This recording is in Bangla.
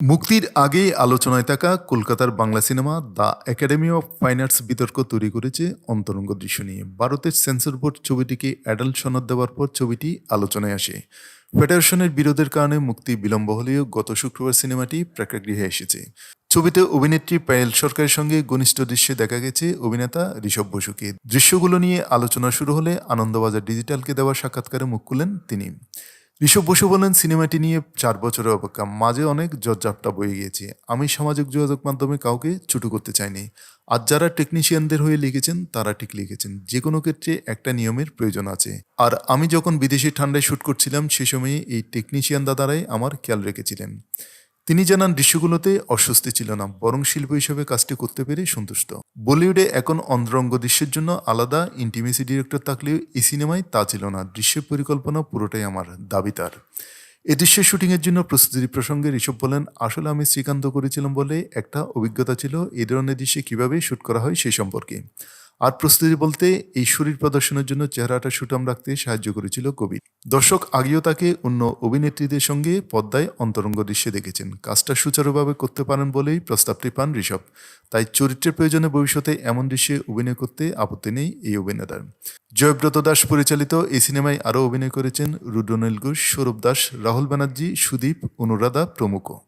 মুক্তির আগেই আলোচনায় থাকা কলকাতার Bangla cinema the academy of fine arts বিতর্ক তৈরি করেছে অন্তরঙ্গ দৃশ্য নিয়ে। ভারতের সেন্সর বোর্ড ছবিটিকে অ্যাডাল্ট সনদ দেওয়ার পর ছবিটি আলোচনায় আসে। ফেডারেশনের বিরোধের কারণে মুক্তি বিলম্ব হলেও গত শুক্রবার সিনেমাটি প্রেক্ষাগৃহে এসেছে। ছবিতে অভিনেত্রী পায়েল সরকারের সঙ্গে ঘনিষ্ঠ দৃশ্যে দেখা গেছে অভিনেতা ঋষভ বসুকে। দৃশ্যগুলো নিয়ে আলোচনা শুরু হলে আনন্দবাজার ডিজিটালকে দেওয়া সাক্ষাৎকারে মুখ খুলেন তিনি। ঋষভ বসু বলেন, সিনেমাটি নিয়ে চার বছরের অপেক্ষা। মাঝে অনেক জজ্জাপটা বয়ে গিয়েছে। আমি সামাজিক যোগাযোগ মাধ্যমে কাউকে ছুটু করতে চাইনি। আর যারা টেকনিশিয়ানদের হয়ে লিখেছেন, তারা ঠিক লিখেছেন। যে কোনো ক্ষেত্রে একটা নিয়মের প্রয়োজন আছে। আর আমি যখন বিদেশি ঠান্ডায় শ্যুট করছিলাম, সে সময়ে এই টেকনিশিয়ান দাদারাই আমার খেয়াল রেখেছিলেন। তিনি জানান দৃশ্যগুলোতে অস্বস্তি ছিল না, বরং শিল্প হিসেবে কাজটি করতে পেরে সন্তুষ্ট। বলিউডে এখন অন্তরঙ্গ দৃশ্যের জন্য আলাদা ইন্টিমেসি ডিরেক্টর থাকলেও এই সিনেমায় তা ছিল না। দৃশ্যের পরিকল্পনা পুরোটাই আমার দাবি তার। এ দৃশ্যের শুটিংয়ের জন্য প্রস্তুতির প্রসঙ্গে ঋষভ বলেন, আসলে আমি শ্রীকান্ত করেছিলাম বলে একটা অভিজ্ঞতা ছিল, এই ধরনের দৃশ্যে কীভাবে শ্যুট করা হয় সেই সম্পর্কে। আর প্রস্তুতি বলতে এই শরীর প্রদর্শনের জন্য চেহারাটা সুটাম রাখতে সাহায্য করেছিল কবি। দর্শক আগেও তাকে অন্য অভিনেত্রীদের সঙ্গে পদ্মায় অন্তরঙ্গ দৃশ্যে দেখেছেন। কাজটা সুচারুভাবে করতে পারেন বলেই প্রস্তাবটি পান ঋষভ। তাই চরিত্রের প্রয়োজনে ভবিষ্যতে এমন দৃশ্যে অভিনয় করতে আপত্তি নেই এই অভিনেতার। জয়ব্রত দাস পরিচালিত এই সিনেমায় আরও অভিনয় করেছেন রুদ্রনীল ঘোষ, সৌরভ দাস, রাহুল ব্যানার্জি, সুদীপ, অনুরাধা প্রমুখ।